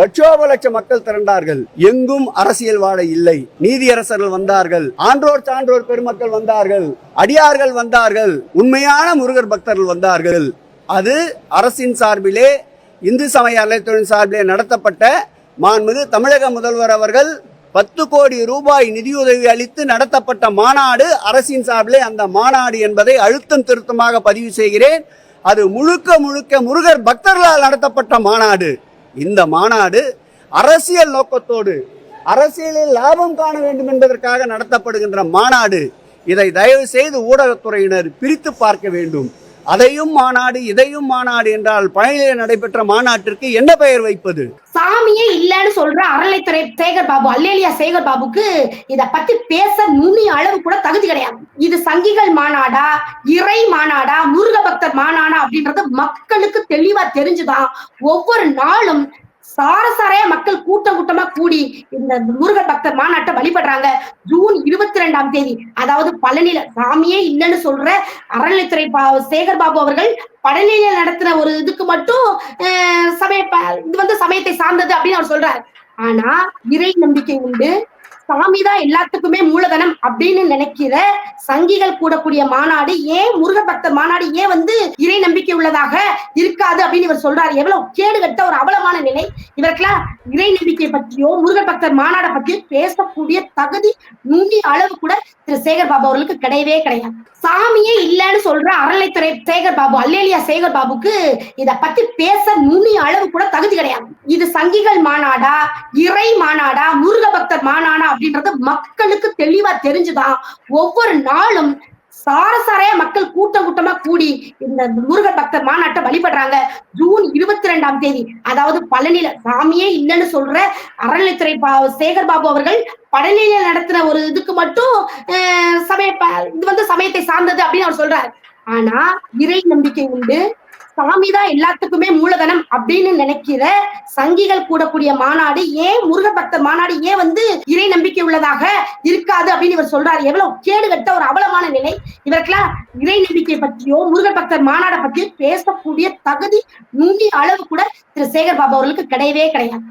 லட்சோப லட்ச மக்கள் திரண்டார்கள். எங்கும் அரசியல் வாழ இல்லை. நீதியரசர்கள் வந்தார்கள். ஆன்றோர் சான்றோர் பெருமக்கள் வந்தார்கள். அடியார்கள் வந்தார்கள். உண்மையான முருகர் பக்தர்கள் வந்தார்கள். அது அரசின் சார்பிலே இந்து சமய அறநிலையத்துறையின் சார்பிலே நடத்தப்பட்ட மாண்புமிகு தமிழக முதல்வர் அவர்கள் பத்து கோடி ரூபாய் நிதியுதவி அளித்து நடத்தப்பட்ட மாநாடு அரசின் சார்பிலே அந்த மாநாடு என்பதை அழுத்தம் திருத்தமாக பதிவு செய்கிறேன். அது முழுக்க முழுக்க முருகர் பக்தர்களால் நடத்தப்பட்ட மாநாடு. இந்த மாநாடு அரசியல் நோக்கத்தோடு அரசியலில் லாபம் காண வேண்டும் என்பதற்காக நடத்தப்படுகின்ற மாநாடு. இதை தயவு செய்து ஊடகத்துறையினர் பிரித்து பார்க்க வேண்டும். அதையும் மாநாடு இதையும் மாநாடு என்றால் பழனியில நடைபெற்ற மாநாட்டிற்கு என்ன பெயர் வைப்பது? சாமியே இல்லன்னு சொல்ற அறநிலைத்துறை சேகர் பாபு அல்லேலியா சேகர் பாபுக்கு இத பத்தி பேச நுனி அளவு கூட தகுதி கிடையாது. இது சங்கிகள் மாநாடா இறை மாநாடா முருக பக்தர் மாநாடா அப்படின்றது மக்களுக்கு தெளிவா தெரிஞ்சுதான். ஒவ்வொரு நாளும் சாரசாரையா மக்கள் கூட்டம் கூட்டமா கூடி இந்த முருகர் பக்தர் மாநாட்டை வழிபடுறாங்க. ஜூன் இருபத்தி ரெண்டாம் தேதி. அதாவது பழனியில சாமியே இல்லைன்னு சொல்ற அறநிலைத்துறை சேகர் பாபு அவர்கள் பழனியில நடத்தின ஒரு இதுக்கு மட்டும் சமய இது வந்து சமயத்தை சார்ந்தது அப்படின்னு அவர் சொல்றாரு. ஆனா இறை நம்பிக்கை உண்டு. சாமிதான் எல்லாத்துக்குமே மூலதனம் அப்படின்னு நினைக்கிற சங்கிகள் கூடக்கூடிய மாநாடு ஏன் முருக பக்தர் மாநாடு ஏன் வந்து இறை நம்பிக்கை உள்ளதாக இருக்காது அப்படின்னு இவர் சொல்றாரு. எவ்வளவு கேடு கட்ட ஒரு அவலமான நிலை. இவருக்கெல்லாம் இறை நம்பிக்கை பற்றியோ முருகர் பக்தர் மாநாடை பற்றியோ பேசக்கூடிய தகுதி நுண்டி அளவு கூட திரு சேகர் பாபு அவர்களுக்கு கிடையவே கிடையாது. சாமியே இல்லைன்னு சேகர் பாபு அல்லேலியா சேகர் பாபுக்கு இத பத்தி பேச நுனி அளவு கூட தகுதி கிடையாது. இது சங்கிகள் மாநாடா இறை மாநாடா முருக பக்தர் மாநாடா அப்படின்றது மக்களுக்கு தெளிவா தெரிஞ்சுதான். ஒவ்வொரு நாளும் சாரசாரையா மக்கள் கூட்டம் கூட்டமா கூடி இந்த முருகர் பக்தர் மாநாட்டை வழிபடுறாங்க. ஜூன் இருபத்தி ரெண்டாம் தேதி. அதாவது பழனியில சாமியே இல்லைன்னு சொல்ற அறநிலைத்துறை சேகர் பாபு அவர்கள் பழனியில நடத்தின ஒரு இதுக்கு மட்டும் சமய இது வந்து சமயத்தை சார்ந்தது அப்படின்னு அவர் சொல்றாரு. ஆனா இறை நம்பிக்கை உண்டு. சாமிதான் எல்லாத்துக்குமே மூலதனம் அப்படின்னு நினைக்கிற சங்கிகள் கூடக்கூடிய மாநாடு ஏன் முருக பக்தர் மாநாடு ஏன் வந்து இறை நம்பிக்கை உள்ளதாக இருக்காது அப்படின்னு இவர் சொல்றாரு. எவ்வளவு கேடு கட்ட ஒரு அவலமான நிலை. இவருக்கெல்லாம் இறை நம்பிக்கை பற்றியோ முருகபக்தர் மாநாடை பற்றியோ பேசக்கூடிய தகுதி நுண்டி அளவு கூட திரு சேகர் பாபு அவர்களுக்கு கிடையவே கிடையாது.